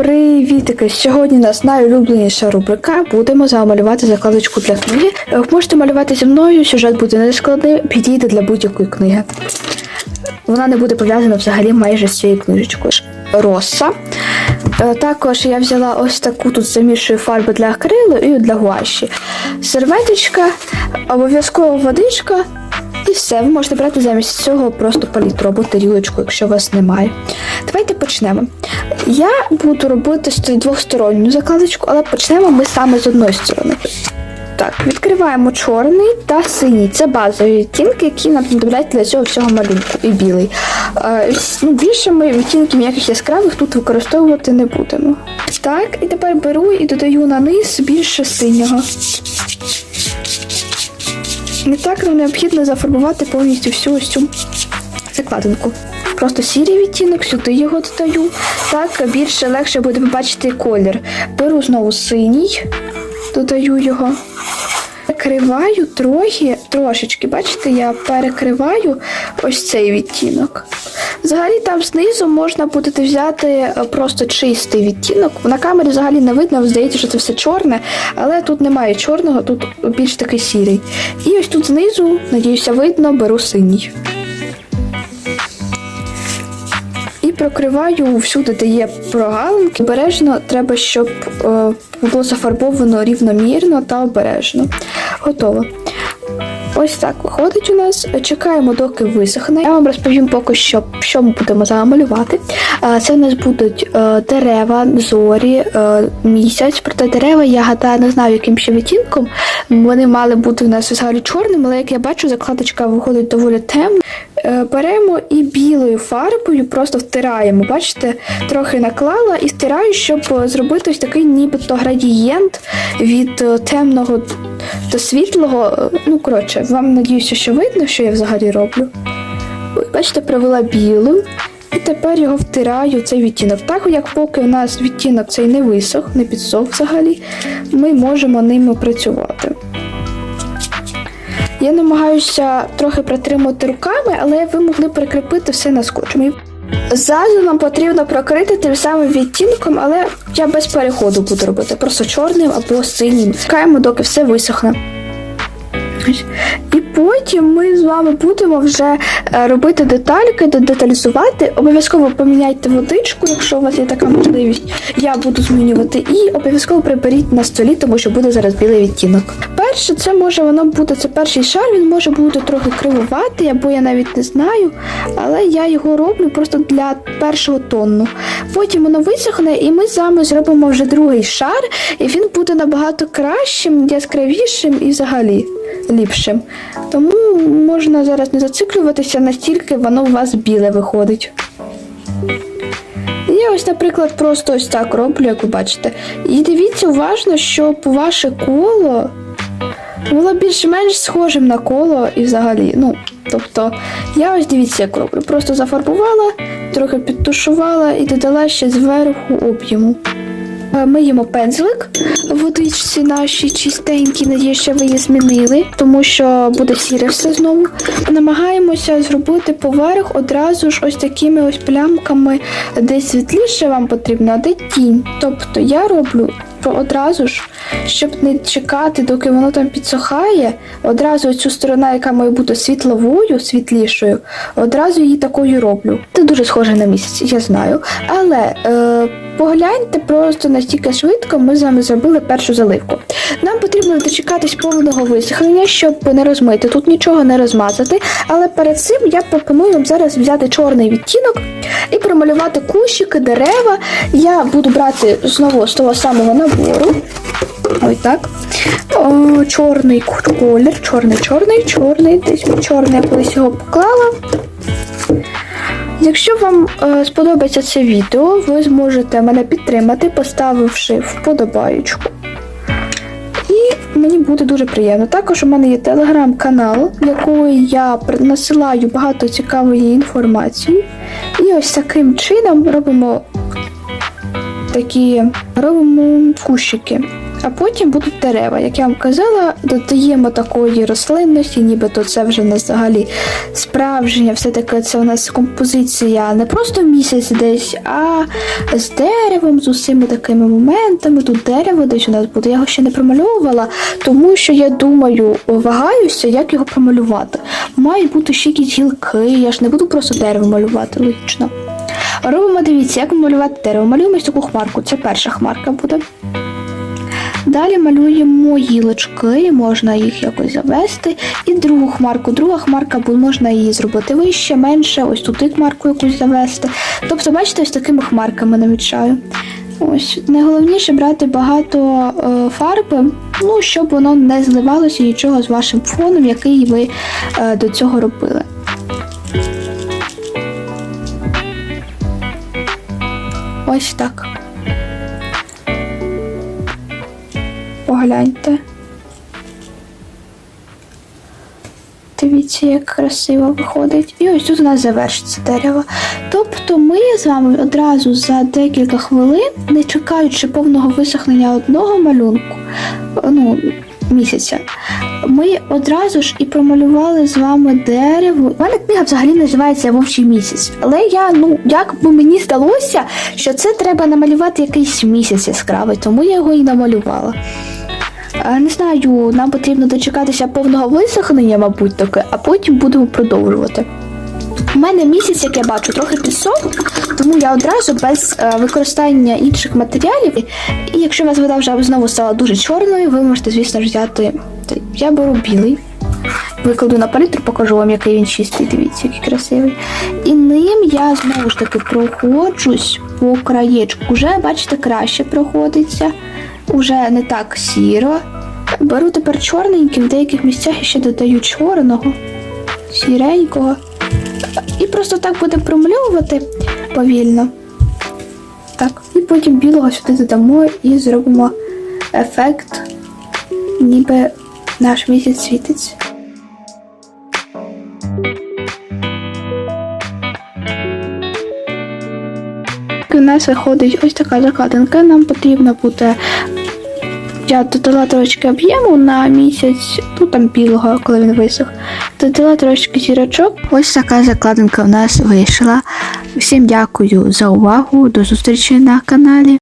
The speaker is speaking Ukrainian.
Привітики! Сьогодні у нас найулюбленіша рубрика. Будемо з вами закладочку для книги. Е, Можете малювати зі мною, сюжет буде нескладний, підійде для будь-якої книги. Вона не буде пов'язана взагалі майже з цією книжечкою. Роса. Е, Також я взяла ось таку тут замішую фарби для акрилу і для гуаші. Серветочка, обов'язково водичка. І все, ви можете брати замість цього просто палітру або тарілочку, якщо у вас немає. Давайте почнемо. Я буду робити з двохсторонню закладочку, але почнемо ми саме з одної сторони. Так, відкриваємо чорний та синій. Це базові відтінки, які нам знадобляться для цього всього малюнку. І білий. Е, ну, більше ми відтінків ніяких яскравих тут використовувати не будемо. Так, і тепер беру і додаю на низ більше синього. І так нам необхідно зафарбувати повністю всю ось цю закладинку. Просто сірий відтінок, сюди його додаю. Так більше легше буде побачити колір. Беру знову синій, додаю його. Перекриваю трохи, трошечки, бачите, я перекриваю ось цей відтінок. Взагалі там знизу можна буде взяти е, просто чистий відтінок. На камері взагалі не видно, здається, що це все чорне, але тут немає чорного, тут більш такий сірий. І ось тут знизу, надіюся, видно, беру синій. Прокриваю всюди, де є прогалинки. Обережно треба, щоб е, було зафарбовано рівномірно та обережно. Готово. Ось так виходить у нас. Чекаємо, доки висохне. Я вам розповім поки що, що ми будемо замалювати. Е, Це у нас будуть е, дерева, зорі, е, місяць. Проте дерева, я гадаю, не знаю, яким ще відтінком. Вони мали бути у нас взагалі чорними, але як я бачу, закладочка виходить доволі темна. Е, Беремо і білою фарбою просто втираємо. Бачите, трохи наклала і втираю, щоб е, зробити ось такий нібито градієнт від е, темного до світлого. Ну, коротше, вам надіюся, що видно, що я взагалі роблю. Бачите, провела білу. І тепер його втираю цей відтінок. Так як поки у нас відтінок цей не висох, не підсох взагалі, ми можемо ними працювати. Я намагаюся трохи притримувати руками, але ви могли прикріпити все на скотч. Мені Ззаду нам потрібно прокрити тим самим відтінком, але я без переходу буду робити, просто чорним або синім. Чекаємо, доки все висохне. І потім ми з вами будемо вже е, робити детальки, деталізувати. Обов'язково поміняйте водичку, якщо у вас є така можливість. Я буду змінювати. І обов'язково приберіть на столі, тому що буде зараз білий відтінок. Перше, це може воно буде це перший шар, він може бути трохи кривувати, або я навіть не знаю. Але я його роблю просто для першого тону. Потім воно висохне, і ми з вами зробимо вже другий шар, і він буде набагато кращим, яскравішим і взагалі ліпшим. Тому можна зараз не зациклюватися, настільки воно у вас біле виходить. Я ось, наприклад, просто ось так роблю, як ви бачите. І дивіться уважно, щоб ваше коло було більш-менш схожим на коло і взагалі. Ну, тобто, я ось дивіться, як роблю. Просто зафарбувала, трохи підтушувала і додала ще зверху об'єму. Е, Миємо пензлик в водичці нашій чистенькій, надію, що ви її змінили, тому що буде сіре все знову. Намагаємося зробити поверх одразу ж ось такими ось плямками, де світліше вам потрібно, а де тінь. Тобто я роблю одразу ж, щоб не чекати, доки воно там підсохає, одразу цю сторону, яка має бути світловою, світлішою, одразу її такою роблю. Це дуже схоже на місяць, я знаю. Але е, погляньте просто настільки швидко ми з вами зробили першу заливку. Нам потрібно дочекатись повного висохнення, щоб не розмити тут нічого не розмазати. Але перед цим я пропоную вам зараз взяти чорний відтінок і промалювати кущики, дерева. Я буду брати знову з того самого набору. Ось так. О, чорний колір, чорний, чорний, чорний, десь чорний, я колись його поклала. Якщо вам е, сподобається це відео, ви зможете мене підтримати, поставивши вподобаючку. І мені буде дуже приємно. Також у мене є телеграм-канал, в який я насилаю багато цікавої інформації. І ось таким чином робимо такі робимо кущики. А потім будуть дерева. Як я вам казала, додаємо такої рослинності, нібито це вже не взагалі справжнє, все-таки це у нас композиція не просто місяць десь, а з деревом, з усіми такими моментами. Тут дерево десь у нас буде. Я його ще не промальовувала, тому що я думаю, вагаюся, як його промалювати. Мають бути ще якісь гілки, я ж не буду просто дерево малювати, логічно. Робимо, дивіться, як малювати дерево. Малюємо ось таку хмарку. Це перша хмарка буде. Далі малюємо гілочки, можна їх якось завести. І другу хмарку. Друга хмарка, бо можна її зробити вище, менше, ось тут і хмарку якусь завести. Тобто, бачите, ось такими хмарками намічаю. Ось найголовніше брати багато е, фарби, ну щоб воно не зливалося нічого з вашим фоном, який ви е, до цього робили. Ось так. Погляньте. Дивіться, як красиво виходить. І ось тут у нас завершиться дерево. Тобто ми з вами одразу за декілька хвилин, не чекаючи повного висохнення одного малюнку, ну, місяця, ми одразу ж і промалювали з вами дерево. У мене книга взагалі називається Вовчий місяць. Але я, ну, як би мені здалося, що це треба намалювати якийсь місяць яскравий, тому я його і намалювала. Не знаю, нам потрібно дочекатися повного висохнення, мабуть, таке, а потім будемо продовжувати. У мене місяць, як я бачу, трохи пісок, тому я одразу без е, використання інших матеріалів. І якщо у вас вода вже знову стала дуже чорною, ви можете, звісно взяти. Я беру білий. Викладу на палітру, покажу вам, який він чистий. Дивіться, який красивий. І ним я знову ж таки проходжусь по краєчку. Уже, бачите, краще проходиться. Уже не так сіро. Беру тепер чорненьким, в деяких місцях ще додаю чорного, сіренького. І просто так будемо промальовувати повільно. Так, і потім білого сюди додамо і зробимо ефект, ніби наш місяць світиться. У нас виходить ось така закладинка. Нам потрібно буде я додала трошки об'єму на місяць, ну там білого, коли він висох. Додала трошки зірочок. Ось така закладинка в нас вийшла. Всім дякую за увагу. До зустрічі на каналі.